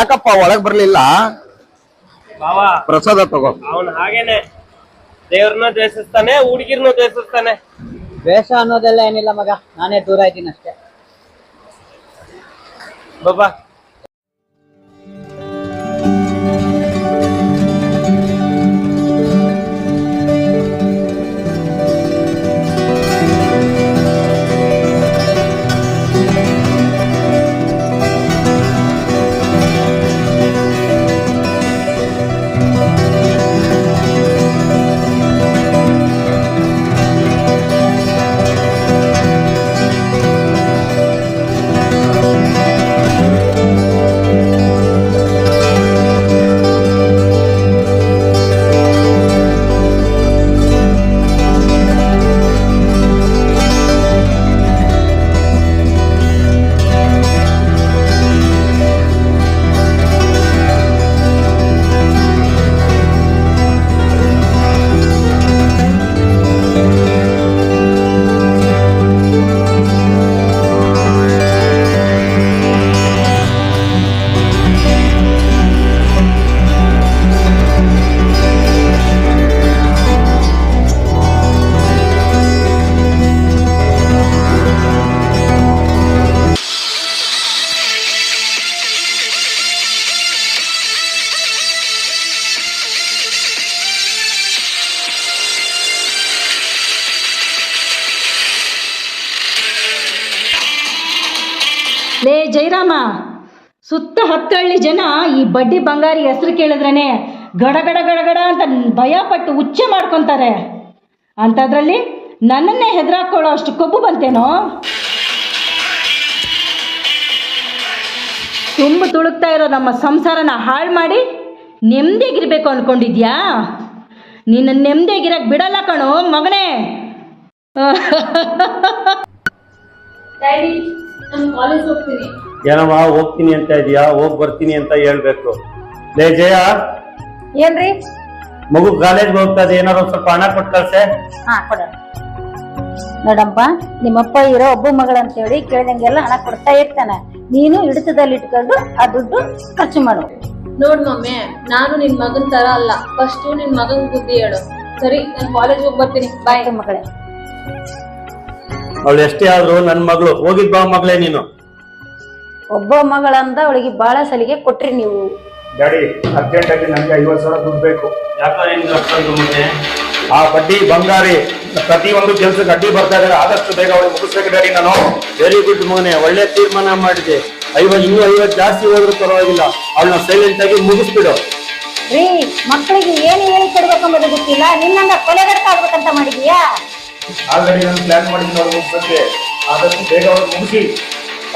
ಯಾಕಪ್ಪ ಒಳಗ್ ಬರ್ಲಿಲ್ಲ? ಬಾವಾ ಪ್ರಸಾದ ತಗೋ. ಅವನು ಹಾಗೇನೆ. ದೇವ್ರನ್ನ ದ್ವೇಷಿಸ್ತಾನೆ ಹುಡುಗಿರ್ನ ದ್ವೇಷಿಸ್ತಾನೆ. ದ್ವೇಷ ಅನ್ನೋದೆಲ್ಲ ಏನಿಲ್ಲ ಮಗ. ನಾನೇ ದೂರ ಇದ್ದೀನಿ ಅಷ್ಟೇ. ಬಾಬಾ ಸುತ್ತ ಹತ್ತಳ್ಳಿ ಜನ ಈ ಬಡ್ಡಿ ಬಂಗಾರಿ ಹೆಸರು ಕೇಳಿದ್ರೇ ಗಡಗಡ ಗಡಗಡ ಅಂತ ಭಯಪಟ್ಟು ಉಚ್ಚೆ ಮಾಡ್ಕೊತಾರೆ. ಅಂಥದ್ರಲ್ಲಿ ನನ್ನನ್ನೇ ಹೆದರಾಕೊಳ್ಳೋ ಅಷ್ಟು ಕೊಬ್ಬು ಬಂತೇನೋ? ತುಂಬ ತುಳುಕ್ತಾ ಇರೋ ನಮ್ಮ ಸಂಸಾರನ ಹಾಳು ಮಾಡಿ ನೆಮ್ಮದಿಯಾಗಿರ್ಬೇಕು ಅಂದ್ಕೊಂಡಿದ್ಯಾ ನಿನ್ನ ನೆಮ್ಮದಿಯಾಗಿರಕ್ಕೆ ಬಿಡಲ್ಲ ಕಣೋ ಮಗನೇ. ಕಾಲೇಜ್ ಹೋಗ್ತೀನಿ. ಏನಮ್ಮ ಹೋಗ್ತೀನಿ ಅಂತ ಇದೀಯಾ? ಹೋಗ್ ಬರ್ತೀನಿ ಅಂತ ಹೇಳ್ಬೇಕು. ಲೇ ಜಯ ಏನ್ರಿ? ಮಗು ಕಾಲೇಜ್ ಹೋಗ್ತಾ ಇದೆ ಏನಾರು ಒಂದ್ ಸ್ವಲ್ಪ ಹಣ ಕೊಟ್ಟು ಕಳ್ಸೆ? ಹಾ ಕೊಡ. ನೋಡಪ್ಪ ನಿಮ್ಮಪ್ಪ ಇರೋ ಒಬ್ಬ ಮಗಳಂತೇಳಿ ಕೇಳಿದಂಗೆಲ್ಲ ಹಣ ಕೊಡ್ತಾ ಇರ್ತಾನೆ. ನೀನು ಹಿಡಿತದಲ್ಲಿ ಇಟ್ಕೊಂಡು ಆ ದುಡ್ಡು ಖರ್ಚು ಮಾಡು. ನೋಡ್ ಮಮ್ಮಿ ನಾನು ನಿನ್ ಮಗನ್ ತರ ಅಲ್ಲ. ಫಸ್ಟ್ ನಿನ್ ಮಗನ್ ಬುದ್ಧಿ ಹೇಳು. ಸರಿ ನಾನು ಕಾಲೇಜ್ ಹೋಗಿ ಬರ್ತೀನಿ. ಬಾಯ್ ಮಗಳೇ. ಅವಳು ಎಷ್ಟೇ ಆದ್ರೂ ನನ್ ಮಗಳು ಹೋಗಿದ್ ಬಾ ಮಗಳೇ ನೀನು. ಒಬ್ಬ ಮಗಳಂದ ಅವಳಿಗೆ ಬಹಳ ಸಲಿಗೆ ಕೊಟ್ರಿ ನೀವು. ಡ್ಯಾಡಿ ಅರ್ಜೆಂಟ್ ಆಗಿ ನನಗೆ ಐವತ್ತು ಸಾವಿರ ದುಡ್ಡು ಬೇಕು. ಯಾಕೋ ಅಷ್ಟೊಂದು ಆ ಬಡ್ಡಿ ಬಂಗಾರಿ ಪ್ರತಿ ಒಂದು ಕೆಲ್ಸಕ್ಕೆ ಅಡ್ಡಿ ಬರ್ತಾ ಇದ್ದಾರೆ ಆದಷ್ಟು ಬೇಗ ಅವ್ರಿಗೆ ಮುಗಿಸ್ಬೇಕು ಡ್ಯಾಡಿ ನಾನು. ವೆರಿ ಗುಡ್ ಮಗನೇ ಒಳ್ಳೆ ತೀರ್ಮಾನ ಮಾಡಿದೆ. ಐವತ್ತು ಇನ್ನೂ ಐವತ್ತು ಜಾಸ್ತಿ ಹೋದ್ರೂ ಪರವಾಗಿಲ್ಲ. ಅವಳನ್ನ ಸೈಲೆಂಟ್ ಆಗಿ ಮುಗಿಸ್ಬಿಡು. ರೀ ಮಕ್ಕಳಿಗೆ ಏನು ಹೇಳಿ ಕೊಡ್ಬೇಕಂಬುದು ಗೊತ್ತಿಲ್ಲ. ನಿನ್ನಂಗ ಕೊಲೆಗಡಕ ಆಗ್ಬೇಕಂತ ಮಾಡಿದೀಯಾ ಆಲ್ರೆಡಿ ನಾನು ಪ್ಲಾನ್ ಮಾಡಿದ್ದೀನಿ ಅವಳು ಮುಗಿಸಕ್ಕೆ ಆದಷ್ಟು ಬೇಗ ಅವಳು ಮುಗಿಸಿ.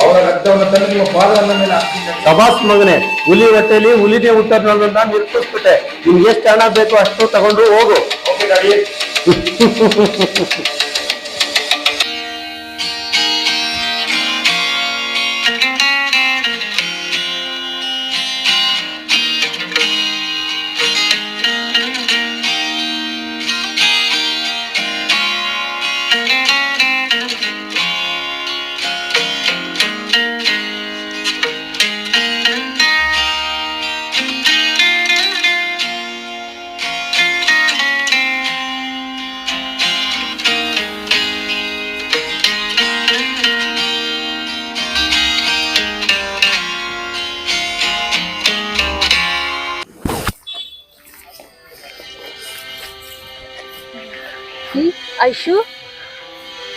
ಅವರ ರಕ್ತವನ್ನು ತಂದು ನಿಮ್ಮ ಪಾದದ ಮೇಲೆ ಡ್ಯಾಡಿ. ಮಗನೆ ಹುಲಿ ಹೊಟ್ಟೆಲಿ ಹುಲಿನೇ ಅನ್ನೋದನ್ನ ನಿರೂಪಿಸ್ಬಿಟ್ಟೆ ನಿಮ್ಗೆ ಎಷ್ಟು ಹಣ ಬೇಕು ಅಷ್ಟು ತಗೊಂಡು ಹೋಗು. Okay daddy Aishu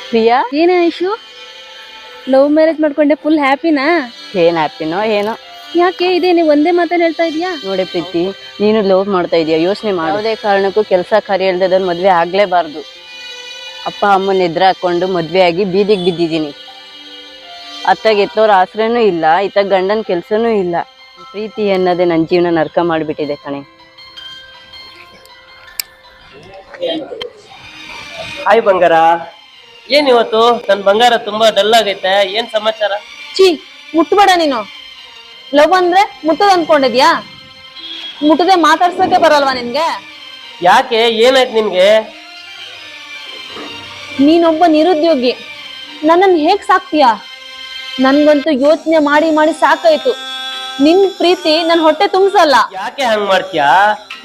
Priya? ಏನ ಐಶು? ಲವ್ ಮ್ಯಾರೇಜ್ ಮಾಡ್ಕೊಂಡೆ ಫುಲ್ ಹ್ಯಾಪಿನಾ ಏನ್ ಹ್ಯಾಪಿನೋ ಏನೋ? ಯಾಕೆ? ಇದೆ ನೀವು ಒಂದೇ ಮಾತನ್ನ ಹೇಳ್ತಾ ಇದೀಯಾ ನೋಡಿ ಪ್ರೀತಿ ನೀನು ಲವ್ ಮಾಡ್ತಾ ಇದೀಯಾ? ಯೋಚನೆ ಮಾಡೋದೇ ಕಾರಣಕ್ಕೂ ಕೆಲಸ ಕಾರ್ಯ ಇಲ್ದದ ಮದ್ವೆ ಆಗ್ಲೇಬಾರ್ದು. ಅಪ್ಪ ಅಮ್ಮನ ನಿದ್ರೆ ಹಾಕೊಂಡು ಮದ್ವೆ ಆಗಿ ಬೀದಿಗೆ ಬಿದ್ದಿದ್ದೀನಿ. ಅತ್ತಾಗ ಎತ್ತೋರ ಆಸರೆನೂ ಇಲ್ಲ ಇತ್ತಾಗ ಗಂಡನ ಕೆಲಸನೂ ಇಲ್ಲ. ಪ್ರೀತಿ ಅನ್ನೋದೇ ನನ್ನ ಜೀವನ ನರ್ಕ ಮಾಡಿಬಿಟ್ಟಿದೆ ಕಣೆ. ಹಾಯ್ ಬಂಗಾರ. ಏನ್ ಇವತ್ತು? ನನ್ ಬಂಗಾರ ತುಂಬಾ ಡಲ್ ಆಗೈತೆ. ಏನ್ ಸಮಾಚಾರ? ಚಿ ಮುಟ್ಬೇಡ ನೀನು. ಲವ್ ಅಂದ್ರೆ ಮುಟ್ಟದ್ ಅನ್ಕೊಂಡಿದ್ಯಾ? ಮುಟ್ಟದೆ ಮಾತಾಡ್ಸಕ್ಕೆ ಬರಲ್ವಾ ನಿನ್ಗೆ? ಯಾಕೆ? ಏನಾಯ್ತು ನಿನ್ಗೆ? ನೀನೊಬ್ಬ ನಿರುದ್ಯೋಗಿ. ನನ್ನನ್ ಹೇಗ್ ಸಾಕ್ತೀಯಾ? ನನ್ಗಂತೂ ಯೋಚನೆ ಮಾಡಿ ಮಾಡಿ ಸಾಕಾಯ್ತು. ನಿನ್ ಪ್ರೀತಿ ನನ್ ಹೊಟ್ಟೆ ತುಂಬಿಸಲ್ಲ. ಯಾಕೆ ಹಂಗ್ ಮಾಡ್ತೀಯಾ?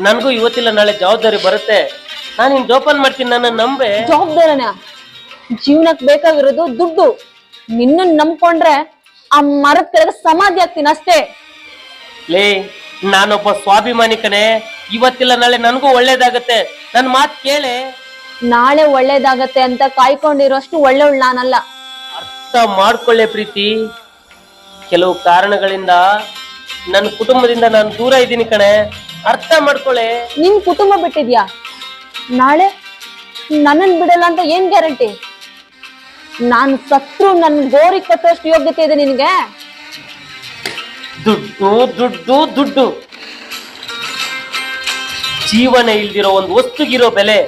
ನನ್ಗೂ ಇವತ್ತಿಲ್ಲ ನಾಳೆ ಜವಾಬ್ದಾರಿ ಬರುತ್ತೆ. ನಾನು ನಿನ್ ಜೋಪಾನ್ ಮಾಡ್ತೀನಿ ನನ್ನ ನಂಬೆ. ಜವಾಬ್ದಾರನ ಜೀವನಕ್ ಬೇಕಾಗಿರೋದು ದುಡ್ಡು. ನಿನ್ನ ನಂಬ್ಕೊಂಡ್ರೆ ಆ ಮರದ ಕೆಳಗೆ ಸಮಾಧಿ ಆಗ್ತೀನಿ ಅಷ್ಟೇ. ಲೇ ನಾನೊಬ್ಬ ಸ್ವಾಭಿಮಾನಿ ಕಣೆ. ಇವತ್ತಿಲ್ಲ ನಾಳೆ ನನಗೂ ಒಳ್ಳೇದಾಗತ್ತೆ. ನನ್ ಮಾತ್ ಕೇಳೆ. ನಾಳೆ ಒಳ್ಳೇದಾಗತ್ತೆ ಅಂತ ಕಾಯ್ಕೊಂಡಿರೋಷ್ಟು ಒಳ್ಳೆವಳು ನಾನಲ್ಲ. ಅರ್ಥ ಮಾಡ್ಕೊಳ್ಳೆ ಪ್ರೀತಿ. ಕೆಲವು ಕಾರಣಗಳಿಂದ ನನ್ನ ಕುಟುಂಬದಿಂದ ನಾನು ದೂರ ಇದ್ದೀನಿ ಕಣೆ. ಅರ್ಥ ಮಾಡ್ಕೊಳ್ಳೆ. ನಿನ್ ಕುಟುಂಬ ಬಿಟ್ಟಿದ್ಯಾ? ನಾಳೆ ನನ್ನನ್ ಬಿಡಲ್ಲ ಅಂತ ಏನ್ ಗ್ಯಾರಂಟಿ? ನಾನು ಸತ್ರು ನನ್ ಗೋರಿ ಕಟ್ಟೋಷ್ಟು ಯೋಗ್ಯತೆ ಇದೆ ನಿನ್ಗೆ? ದುಡ್ಡು ದುಡ್ಡು ದುಡ್ಡು. ಜೀವನ ಇಲ್ದಿರೋ ಒಂದು ವಸ್ತುಗಿರೋ ಬೆಲೆ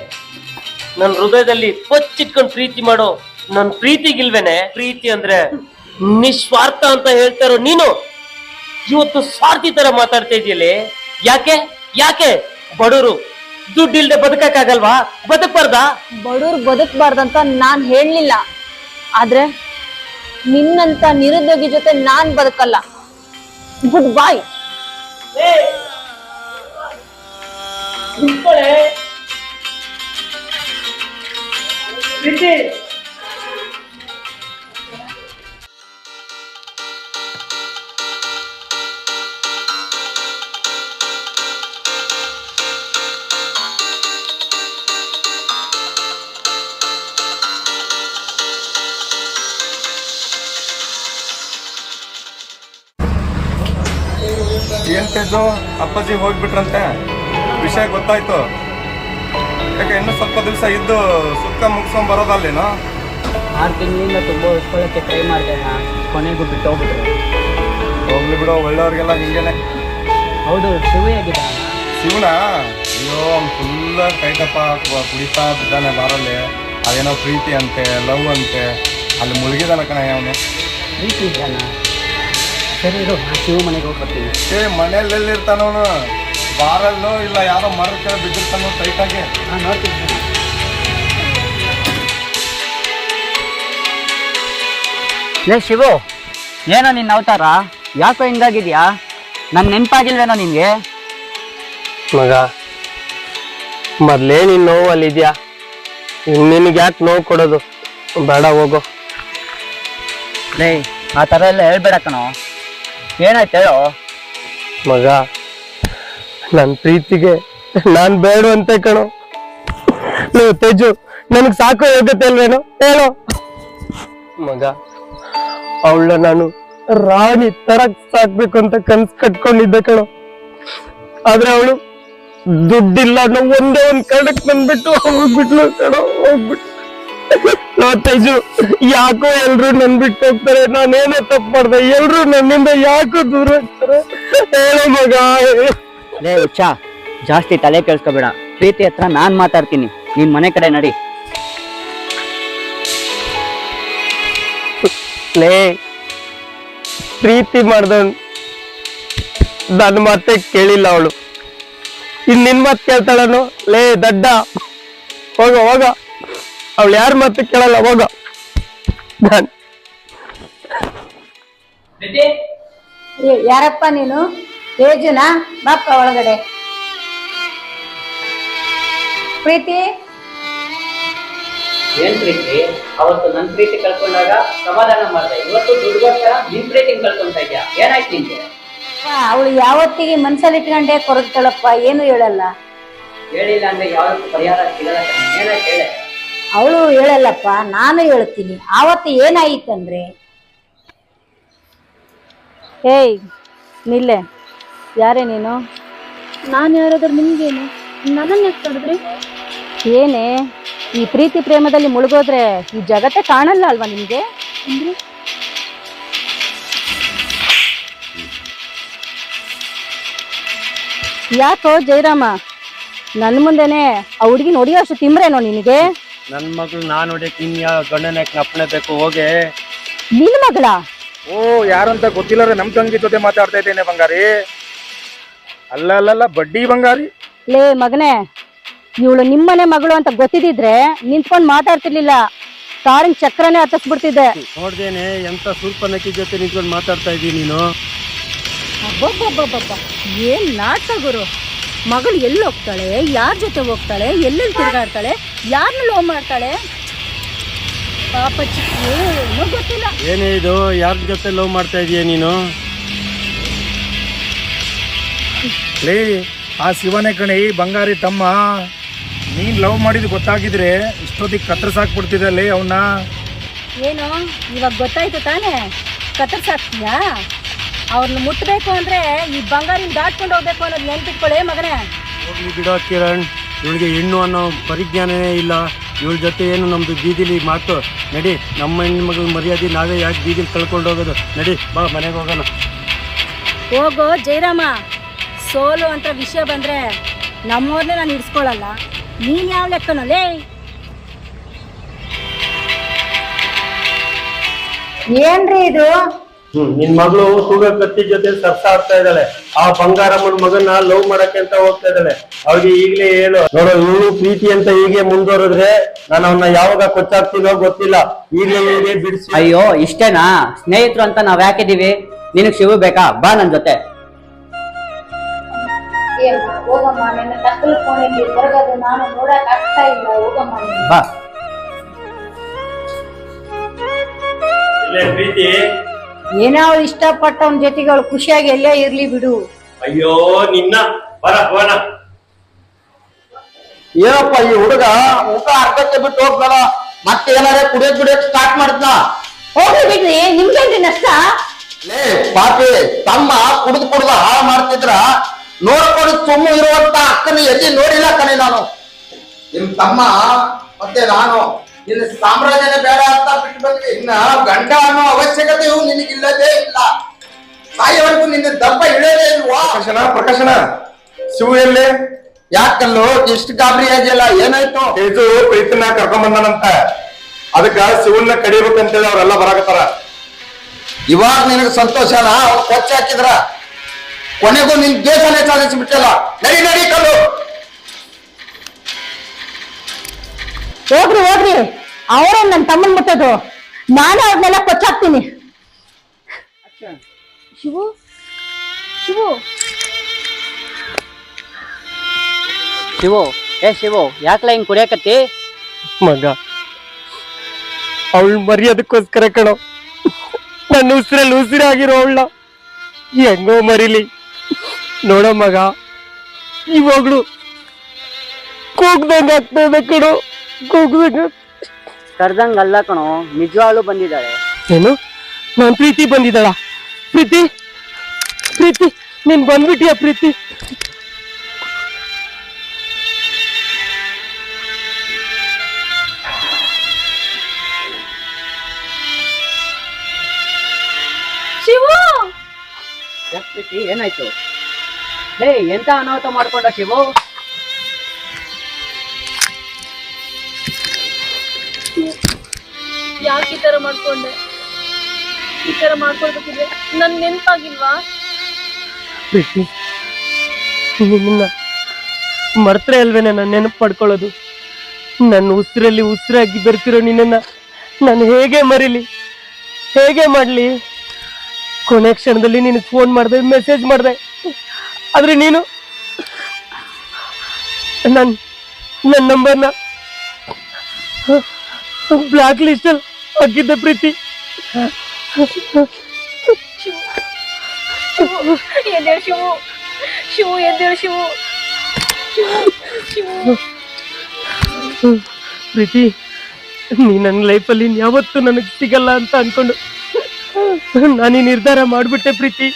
ನನ್ನ ಹೃದಯದಲ್ಲಿ ಕೊಚ್ಚಿಟ್ಕೊಂಡು ಪ್ರೀತಿ ಮಾಡೋ ನನ್ನ ಪ್ರೀತಿಗಿಲ್ವೇನೆ? ಪ್ರೀತಿ ಅಂದ್ರೆ ನಿಸ್ವಾರ್ಥ ಅಂತ ಹೇಳ್ತಾ ಇರೋ ನೀನು? ಇವತ್ತು ಸ್ವಾರ್ಥಿ ತರ ಮಾತಾಡ್ತಾ ಇದೆಯಲ್ಲ? ಯಾಕೆ? ಯಾಕೆ? ಬಡವರು ದುಡ್ಡು ಇಲ್ದೆ ಬದುಕಕ್ಕಾಗಲ್ವಾ? ಬದುಕ್ಬಾರ್ದ? ಬಡವ್ರು ಬದುಕಬಾರ್ದಂತ ನಾನ್ ಹೇಳಲಿಲ್ಲ. ಆದ್ರೆ ನಿನ್ನಂತ ನಿರುದ್ಯೋಗಿ ಜೊತೆ ನಾನ್ ಬದುಕಲ್ಲ. Good bye. ಏನ್ ಅಪ್ಪಾಜಿ ಹೋಗ್ಬಿಟ್ರಂತೆ. ವಿಷಯ ಗೊತ್ತಾಯ್ತು. ಯಾಕೆ ಇನ್ನು ಸ್ವಲ್ಪ ದಿವಸ ಇದ್ದು ಸುತ್ತ ಮುಗಿಸ್ಕೊಂಡ್ ಬರೋದಲ್ಲೇನೋ? ಆರು ತಿಂಗಳಿಂದ ತುಂಬ ಉಳಿಸ್ಕೊಳ್ಳೋಕ್ಕೆ ಟ್ರೈ ಮಾಡಿದೆ ಕೊನೆಗೂ ಬಿಟ್ಟು ಹೋಗ್ಬಿಟ್ರು. ಹೋಗ್ಲಿ ಬಿಡೋ ಒಳ್ಳೆಯವ್ರಿಗೆಲ್ಲ ಹಿಂಗೇನೆ ಹೌದು ಶಿವ ಹೇಗಿದ್ದ ಶಿವನ? ಅಯ್ಯೋ ಅವ್ನು ಫುಲ್ ಕೈಟಪ್ಪ ಕುಡಿತಾ ಬಿದ್ದಾನೆ ಬಾರಲ್ಲಿ. ಅದೇನೋ ಪ್ರೀತಿ ಅಂತೆ ಲವ್ ಅಂತೆ. ಅಲ್ಲಿ ಮುಳುಗಿದಾನ ಕಣ ಅವನು. ಪ್ರೀತಿ ಇದ್ದಾನ ಸರಿ ಇರು ಶಿವ ಮನೆಗೆ ಹೋಗಿ ಬರ್ತೀನಿ. ಏ ಮನೆಯಲ್ಲಿ ಎಲ್ಲಿರ್ತಾನವನು ಬಾರಲ್ಲೋ ಇಲ್ಲ ಯಾರೋ ಮರದ ಕೆಳಗೆ ಬಿದ್ದಿರ್ತಾನೋ ಟೈಟಾಗಿ ನಾನು ನೋಡ್ತೀನಿ ಲೇ ಶಿವು ಏನೋ ನಿನ್ನ ಅವತಾರ? ಯಾಕೋ ಹಿಂಗಾಗಿದ್ಯಾ? ನನ್ ನೆನಪಾಗಿಲ್ವೇನೋ ನಿನ್ಗೆ? ಮಗ ಮೊದ್ಲೇ ನೀನ್ ನೋವು ಅಲ್ಲಿದ್ಯಾ ನಿನಗೆ ಯಾಕೆ ನೋವು ಕೊಡೋದು? ಬೇಡ ಹೋಗು. ಲೇ ಆ ಥರ ಎಲ್ಲ ಹೇಳ್ಬೇಡ ಕಣೋ. ಏನಾಯ್ತು ಹೇಳೋ. ಮಗ ನನ್ನ ಪ್ರೀತಿಗೆ ನಾನ್ ಬೇಡ ಅಂತ ಕಣೋ. ನೀವು ತೇಜು, ನನಗ್ ಸಾಕು ಯೋಗ್ಯತೆ ಅಲ್ವೇನೋ ಹೇಳೋ. ಮಗ ಅವಳ ನಾನು ರಾಣಿ ತರ ಸಾಕ್ಬೇಕು ಅಂತ ಕನ್ಸ್ ಕಟ್ಕೊಂಡಿದ್ದೆ ಕಣೋ. ಆದ್ರೆ ಅವಳು ದುಡ್ಡಿಲ್ಲ ಅನ್ನೋ ಒಂದೇ ಒಂದ್ ಕಡಕ್ ಬಂದ್ಬಿಟ್ಟು ಹೋಗ್ಬಿಟ್ಲು ಕಣೋ ಹೋಗ್ಬಿಟ್ಟು ನೋ ತೇಜು ಯಾಕೋ ಎಲ್ರು ನನ್ ಬಿಟ್ಟು ಹೋಗ್ತಾರೆ? ನಾನೇನೋ ತಪ್ಪು ಮಾಡ್ದೆ? ಎಲ್ರು ನನ್ನಿಂದ ಯಾಕೋ ದೂರ ಹೋಗ್ತಾರೆ? ಹೇಳೋ ಮಗ. ಲೇ ಹುಚ್ಚ ಜಾಸ್ತಿ ತಲೆ ಕೇಳಿಸ್ಕೋಬೇಡ ಪ್ರೀತಿ ಹತ್ರ ನಾನ್ ಮಾತಾಡ್ತೀನಿ. ನಿನ್ ಮನೆ ಕಡೆ ನಡಿ. ಲೇ ಪ್ರೀತಿ ಮಾಡ್ದವನ್ ನನ್ನ ಮಾತೆ ಕೇಳಿಲ್ಲ ಅವಳು. ಇನ್ ನಿನ್ ಮಾತ್ ಕೇಳ್ತಾಳನು? ಲೇ ದಡ್ಡ. ಹೋಗ ಹೋಗ. ಅವಳು ಯಾರ ಮಾತು ಕೇಳಲ್ಲ ಹೋಗ ನಾನ್ ಯಾರಪ್ಪ ನೀನು? ತೇಜುನಾ ಬಾಪ್ಪ ಒಳಗಡೆ. ಪ್ರೀತಿ? ಏನ್ ಪ್ರೀತಿ? ಅವತ್ತು ನನ್ ಪ್ರೀತಿ ಕಳ್ಕೊಂಡಾಗ ಸಮಾಧಾನ ಮಾಡ್ದೆ. ಇವತ್ತು ದುಡ್ಡುಗೋಸ್ಕರ ನಿನ್ ಪ್ರೀತಿ ಕಳ್ಕೊಂತ ಇದ್ಯಾ? ಏನಾಯ್ತು ನಿಂಗೆ? ಅವಳು ಯಾವತ್ತಿಗೆ ಮನ್ಸಲ್ಲಿ ಇಟ್ಕೊಂಡೆ ಕೊರಗ್ತಾಳಪ್ಪ ಏನು ಹೇಳಲ್ಲ. ಹೇಳಿಲ್ಲ ಅಂದ್ರೆ ಯಾವ್ದಕ್ಕೂ ಪರಿಹಾರ ಸಿಗಲ್ಲ. ಏನಾಯ್ತು ಹೇಳೆ. ಅವಳು ಹೇಳಲ್ಲಪ್ಪ ನಾನು ಹೇಳ್ತೀನಿ. ಆವತ್ತು ಏನಾಯಿತಂದ್ರೆ ಏಯ್ ನಿಲ್ಲೆ. ಯಾರೇ ನೀನು? ನಾನು ಯಾರಾದ್ರೂ ನಿಮ್ಗೇನು? ನನ್ನನ್ನು ಯಾಕೆ ತಡೆದ್ರಿ ಏನೇ ಈ ಪ್ರೀತಿ ಪ್ರೇಮದಲ್ಲಿ ಮುಳುಗೋದ್ರೆ ಈ ಜಗತ್ತೇ ಕಾಣಲ್ಲ ಅಲ್ವಾ ನಿಮ್ಗೆ? ಯಾಕೋ ಜಯರಾಮ ನನ್ನ ಮುಂದೆನೆ ಆ ಹುಡುಗಿ ಹುಡುಗಿನ ಅಷ್ಟು ತಿಮ್ರೇನೋ ನಿನಗೆ? ನನ್ ಮಗಳು ನಾನ್ ಹೊಡಿಯಕ್ ಇನ್ಯಾ ಗಂಡನ ಅಪ್ಪಣೆ ಬೇಕು? ಹೋಗೆ. ನಿನ್ನ ಮಗಳ? ಓ ಯಾರಂತ ಗೊತ್ತಿಲ್ಲ ನಮ್ ತಂಗಿ ಜೊತೆ ಮಾತಾಡ್ತಾ ಇದ್ದೇನೆ ಬಂಗಾರಿ. ಅಲ್ಲ ಅಲ್ಲಲ್ಲ ಬಡ್ಡಿ ಬಂಗಾರಿ. ಲೇ ಮಗನೇ ಇವಳು ನಿಮ್ಮನೆ ಮಗಳು ಅಂತ ಗೊತ್ತಿದ್ರೆ ನಿಂತ್ಕೊಂಡ್ ಮಾತಾಡ್ತಿರ್ಲಿಲ್ಲ. ಕಾರಿನ ಚಕ್ರನೇ ಹತ್ತಿಸ್ಬಿಡ್ತಿದ್ದೆ. ನೋಡ್ದೇನೆ ಎಂತ ಸ್ವಲ್ಪ ನಕ್ಕಿ ಜೊತೆ ನಿಂತ್ಕೊಂಡು ಮಾತಾಡ್ತಾ ಇದ್ದೀನಿ ನೀನು. ಅಬ್ಬಬ್ಬಬ್ಬಬ್ಬ ಏನ್ ನಾಟಕ ಗುರು. ಮಗಳು ಎಲ್ಲಿ ಹೋಗ್ತಾಳೆ ಯಾರ ಜೊತೆ ಹೋಗ್ತಾಳೆ ಎಲ್ಲೆಲ್ಲಿ ತಿರುಗಾಡ್ತಾಳೆ ಯಾರನ್ನ ಲವ್ ಮಾಡ್ತಾಳೆ? ಪಾಪ ಚಿಕ್ಕ ಏನೂ ಗೊತ್ತಿಲ್ಲ. ಏನೇ ಇದು ಯಾರ ಜೊತೆ ಲವ್ ಮಾಡ್ತಾ ಇದೀಯ ನೀನು? ಲೇ ಆ ಶಿವನೇ ಕಣಿ ಬಂಗಾರಿ ತಮ್ಮ. ನೀನ್ ಲವ್ ಮಾಡಿದ್ ಗೊತ್ತಾಗಿದ್ರೆ ಇಷ್ಟೊತ್ತಿಗೆ ಕತ್ತರಿಸಾಕ್ಬಿಡ್ತಿದ್ದಲ್ಲಿ ಅವನ್ನ ಏನು ಇವಾಗ ಗೊತ್ತಾಯ್ತು ತಾನೇ. ಕತ್ತರ್ಸಾಕ್ತೀಯಾ ಅವ್ರನ್ನ ಮುಟ್ಟಬೇಕು ಅಂದ್ರೆ ಈ ಬಂಗಾರಿನ ದಾಟ್ಕೊಂಡು ಹೋಗ್ಬೇಕು ಅನ್ನೋದು ನೆನ್ಪಿಟ್ಕೊಳ್ಳೆ ಮಗನೇ. ಹೋಗ್ಲಿ ಬಿಡೋ ಕಿರಣ್ ಇವಳಿಗೆ ಹೆಣ್ಣು ಅನ್ನೋ ಪರಿಜ್ಞಾನವೇ ಇಲ್ಲ. ಇವಳ ಜೊತೆ ಏನು ನಮ್ಮದು ಬೀದಿಲಿ ಮಾತು. ನಡಿ ನಮ್ಮ ಹೆಣ್ಣು ಮಗಳ ಮರ್ಯಾದೆ ನಾವೇ ಯಾಕೆ ಬೀದಿಲಿ ಕಳ್ಕೊಂಡು ಹೋಗೋದು? ನಡಿ ಬಾ ಮನೆಗೆ ಹೋಗೋಣ. ಹೋಗೋ ಜಯರಾಮ. ಸೋಲು ಅಂತ ವಿಷಯ ಬಂದ್ರೆ ನಮ್ಮವ್ರನ್ನೇ ನಾನು ಹಿಡ್ಸ್ಕೊಳ್ಳಲ್ಲ ನೀನು ಯಾವ ಲೆಕ್ಕನಲ್ಲೇ ಏನ್ರಿ ಇದು? ಹ್ಮ್ ನಿನ್ ಮಗಳು ತೂಗ ಕತ್ತಿ ಜೊತೆ ಸರ್ಸಾಡ್ತಾ ಇದ್ದಾಳೆ. ಆ ಬಂಗಾರಮ್ಮನ ಮಗನ ಲವ್ ಮಾಡಕ್ಕೆ ಅಂತ ಹೋಗ್ತಾ ಇದ್ದಾಳೆ. ಅವ್ರಿಗೆ ಈಗಲೇ ಹೇಳು. ನೋಡೋ ಇವಳು ಪ್ರೀತಿ ಅಂತ ಹೀಗೆ ಮುಂದುವರೆದ್ರೆ ನಾನು ಅವನ್ನ ಯಾವಾಗ ಕೊಚ್ಚಾಗ್ತೀನೋ ಗೊತ್ತಿಲ್ಲ. ಈಗಲೇ ಹೀಗೆ ಬಿಡಿಸಿ. ಅಯ್ಯೋ ಇಷ್ಟೇನಾ? ಸ್ನೇಹಿತರು ಅಂತ ನಾವ್ ಯಾಕಿದೀವಿ ನಿನಗ್ ಶಿವು ಬೇಕಾ? ಬಾ ನನ್ ಜೊತೆ. ಏ ಹೋಗಮ್ಮ ನಿನ್ನ ಕತ್ತಲು ಕೋಣೆಗೆ ಹೊರಗದು ನಾನು ನೋಡಕ್ ಆಗ್ತಾ ಇಲ್ಲ. ಹೋಗಮ್ಮ. ನೀನು. ಬಾ ಪ್ರೀತಿ. ಏನೋ ಅವ್ಳು ಇಷ್ಟಪಟ್ಟವನ ಜೊತೆಗೆ ಅವಳು ಖುಷಿಯಾಗಿ ಎಲ್ಲೇ ಇರ್ಲಿ ಬಿಡು. ಅಯ್ಯೋ ನಿನ್ನ. ಬರ ಬರ. ಏನಪ್ಪ ಈ ಹುಡುಗ? ಊಟ ಅರ್ಧಕ್ಕೆ ಬಿಟ್ಟು ಹೋಗ್ತಾನ ಮತ್ತೆ ಏನಾರ ಕುಡಿಯೋದ್ ಬಿಡಿಯೋಕ್ ಸ್ಟಾರ್ಟ್ ಮಾಡ್ತಾನ? ಹೋಗ್ಲಿ ಬಿಡ್ರಿ ನಿಮ್ಗೇನ್ರಿ ನಷ್ಟ? ಲೇ ಪಾಪಿ ತಮ್ಮ ಕುಡಿದು ಕುಡ್ದು ಹಾಳು ಮಾಡ್ತಿದ್ರ ನೋಡ್ಕೊಂಡು ಸುಮ್ಮ ಇರುವಂತ ಅಕ್ಕನ ಎಲ್ಲಿ ನೋಡಿಲ್ಲ ಕಣೆ ನಾನು. ನಿಮ್ ತಮ್ಮ ಮತ್ತೆ ನಾನು. ನಿನ್ನ ಸಾಮ್ರಾಜ್ಯನೇ ಬೇಡ ಅಂತ ಬಿಟ್ಟು ಬಂದ್ವಿ. ಇನ್ನ ಗಂಡ ಅನ್ನೋ ಅವಶ್ಯಕತೆಯು ನಿನಗಿಲ್ಲದೇ ಇಲ್ಲ. ಸಾಯವರೆಗೂ ನಿನ್ನ ದಪ್ಪ ಇಳದೇ ಇಲ್ವಾ? ಪ್ರಕಾಶನ ಪ್ರಕಾಶನ. ಶಿವು ಎಲ್ಲಿ ಯಾಕಲ್ಲೋ ಎಷ್ಟು ಗಾಬರಿ ಆಗಿಲ್ಲ ಏನಾಯ್ತು? ತೇಜು ಪ್ರೀತಿನ ಕರ್ಕೊಂಡ್ ಬಂದಾನಂತ ಅದಕ್ಕ ಶಿವನ್ನ ಕಡಿಬೇಕಂತೇಳಿ ಅವ್ರೆಲ್ಲ ಬರಾಕತ್ತಾರ. ಇವಾಗ ನಿನಗೆ ಸಂತೋಷನ ಅವ್ರು ಕೊಚ್ಚ ಹಾಕಿದ್ರ. ಕೊನೆಗೂ ನಿನ್ ದೇಶನೇ ಸಾಧಿಸಿಬಿಟ್ಟಲ್ಲ ನಡಿ ನಡಿ ಕಲ್ಲು. ಅವರೇ ನನ್ನ ತಮ್ಮನ್ ಮುಟ್ಟೋದು ನಾನು ಅವ್ರನ್ನೆಲ್ಲ ಕೊಚ್ಚಾಕ್ತೀನಿ. ಶಿವು ಶಿವು. ಶಿವು ಏ ಶಿವು ಯಾಕಲ ಹಿಂಗ್ ಕುಡಿಯಕತ್ತಿ? ಮಗ ಅವಳು ಮರ್ಯಾದಕ್ಕೋಸ್ಕರ ಕಣೋ. ನನ್ನ ಉಸಿರಲ್ಲಿ ಉಸಿರಾಗಿರೋ ಅವಳ ಹೆಂಗೋ ಮರಿಲಿ. ನೋಡೋ ಮಗ ಇವಾಗ್ಲು ಕೂಗ್ದಂಗ ಆಗ್ತಾ ಇದೆ ಕಣೋ ಕೂಗ್ದಂಗ ಕರ್ದಂಗ್ ಅಲ್ಲ ಕಣೋ ನಿಜವಾಗ್ಲೂ ಬಂದಿದ್ದಾಳೆ. ಏನು? ನನ್ ಪ್ರೀತಿ ಬಂದಿದ್ದಾಳ? ಪ್ರೀತಿ? ಪ್ರೀತಿ? ನೀನ್ ಬಂದ್ಬಿಟ್ಟಿಯ ಪ್ರೀತಿ? ಶಿವು! ಯಾಕ್ ಪ್ರೀತಿ? ಏನಾಯ್ತು? ಲೇ ಎಂತ ಅನಾಹುತ ಮಾಡ್ಕೊಂಡ ಶಿವು? ಯಾಕೆ ಈ ತರ ಮಾಡ್ಕೊಂಡೆ? ಈ ತರ ಮಾಡ್ಕೊಳ್ಬೇಕಿದ್ರೆ ನನ್ ನೆನ್ಪಾಗಿಲ್ವಾ? ನಿನ್ನ ಮರ್ತರೆ ಅಲ್ವೇನೆ ನಾನು ನೆನಪು ಪಡ್ಕೊಳ್ಳೋದು ನನ್ನ ಉಸಿರಲ್ಲಿ ಉಸಿರಾಗಿ ಬರ್ತಿರೋ ನಿನ್ನನ್ನ ನಾನು ಹೇಗೆ ಮರಿಲಿ? ಹೇಗೆ ಮಾಡಲಿ? ಕೊನೆ ಕ್ಷಣದಲ್ಲಿ ನಿನಗೆ ಫೋನ್ ಮಾಡಿದೆ ಮೆಸೇಜ್ ಮಾಡಿದೆ. ಆದರೆ ನೀನು ನನ್ನ ನನ್ನ ನಂಬರ್ನ ಬ್ಲಾಕ್ ಲಿಸ್ಟಲ್ಲಿ ಹಾಕಿದ್ದೆ ಪ್ರೀತಿ. ಎದ್ದೇಳು ಶಿವು ಶಿವು ಎದ್ದೇಳು ಶಿವು ಶಿವು ಶಿವು. ಪ್ರೀತಿ ನೀ ನನ್ನ ಲೈಫಲ್ಲಿ ಯಾವತ್ತೂ ನನಗೆ ಸಿಗಲ್ಲ ಅಂತ ಅನ್ಕೊಂಡು ನಾನು ನಿರ್ಧಾರ ಮಾಡಿಬಿಟ್ಟೆ ಪ್ರೀತಿ.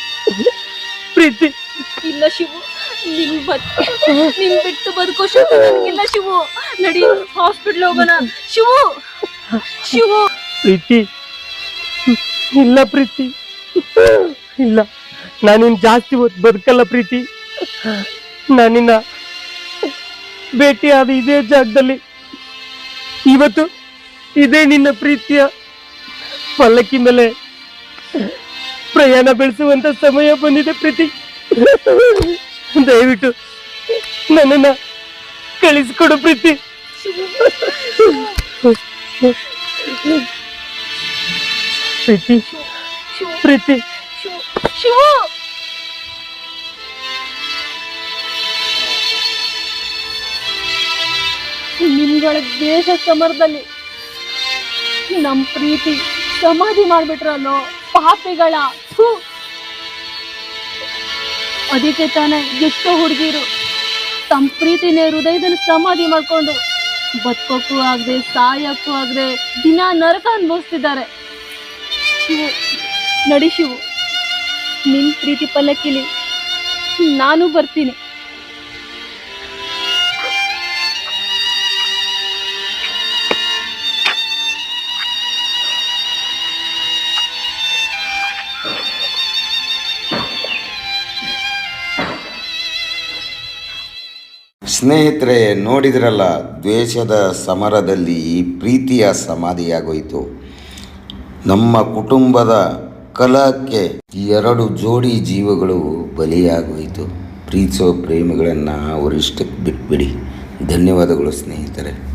ಪ್ರೀತಿ. ಇಲ್ಲ ಶಿವು ನಿನ್ ಬದ್ ನಿನ್ ಬಿಟ್ಟು ಬದುಕೋ ಶಕ್ತಿ ನನಗಿಲ್ಲ ಶಿವು. ನಡಿ ಹಾಸ್ಪಿಟ್ಲ್ ಹೋಗೋಣ. ಶಿವು ಶಿವು. ಪ್ರೀತಿ. ಇಲ್ಲ ಪ್ರೀತಿ. ಇಲ್ಲ. ನಾನಿನ್ ಜಾಸ್ತಿ ಹೊತ್ತು ಬದುಕಲ್ಲ ಪ್ರೀತಿ. ನಾನಿನ್ನ ಭೇಟಿಯಾದ ಇದೇ ಜಾಗದಲ್ಲಿ. ಇವತ್ತು ಇದೇ ನಿನ್ನ ಪ್ರೀತಿಯ ಪಲ್ಲಕ್ಕಿ ಮೇಲೆ ಪ್ರಯಾಣ ಬೆಳೆಸುವಂತ ಸಮಯ ಬಂದಿದೆ ಪ್ರೀತಿ. ದಯವಿಟ್ಟು ನನ್ನನ್ನ ಕಳಿಸ್ಕೊಡು ಪ್ರೀತಿ. ಪ್ರೀತಿ. ಪ್ರೀತಿ. ಶಿವು ನಿಮ್ಗಳಿಗೆ ದೇಶ ಸಮರದಲ್ಲಿ ನಮ್ ಪ್ರೀತಿ ಸಮಾಧಿ ಮಾಡ್ಬಿಟ್ರಲ್ಲೋ ಪಾಪಿಗಳ. ಅದಕ್ಕೆ ತಾನೇ ಎಷ್ಟೋ ಹುಡುಗಿರು ತಮ್ಮ ಪ್ರೀತಿನೇ ಹೃದಯದಲ್ಲಿ ಸಮಾಧಿ ಮಾಡಿಕೊಂಡು ಬದುಕೋಕ್ಕೂ ಆಗದೆ, ಸಾಯೋಕ್ಕೂ ಆಗದೆ ದಿನ ನರಕ ಅನುಭವಿಸ್ತಿದ್ದಾರೆ. ಶಿವು ನಡಿ ಶಿವು ನಿನ್ ಪ್ರೀತಿ ಪಲ್ಲಕ್ಕಿಲಿ ನಾನು ಬರ್ತೀನಿ. ಸ್ನೇಹಿತರೆ, ನೋಡಿದ್ರಲ್ಲ ದ್ವೇಷದ ಸಮರದಲ್ಲಿ ಈ ಪ್ರೀತಿಯ ಸಮಾಧಿಯಾಗೋಯಿತು. ನಮ್ಮ ಕುಟುಂಬದ ಕಲಹಕ್ಕೆ ಎರಡು ಜೋಡಿ ಜೀವಗಳು ಬಲಿಯಾಗೋಯಿತು. ಪ್ರೀತಿಸೋ ಪ್ರೇಮಿಗಳನ್ನು ಅವರಿಷ್ಟಕ್ಕೆ ಬಿಟ್ಬಿಡಿ. ಧನ್ಯವಾದಗಳು ಸ್ನೇಹಿತರೆ.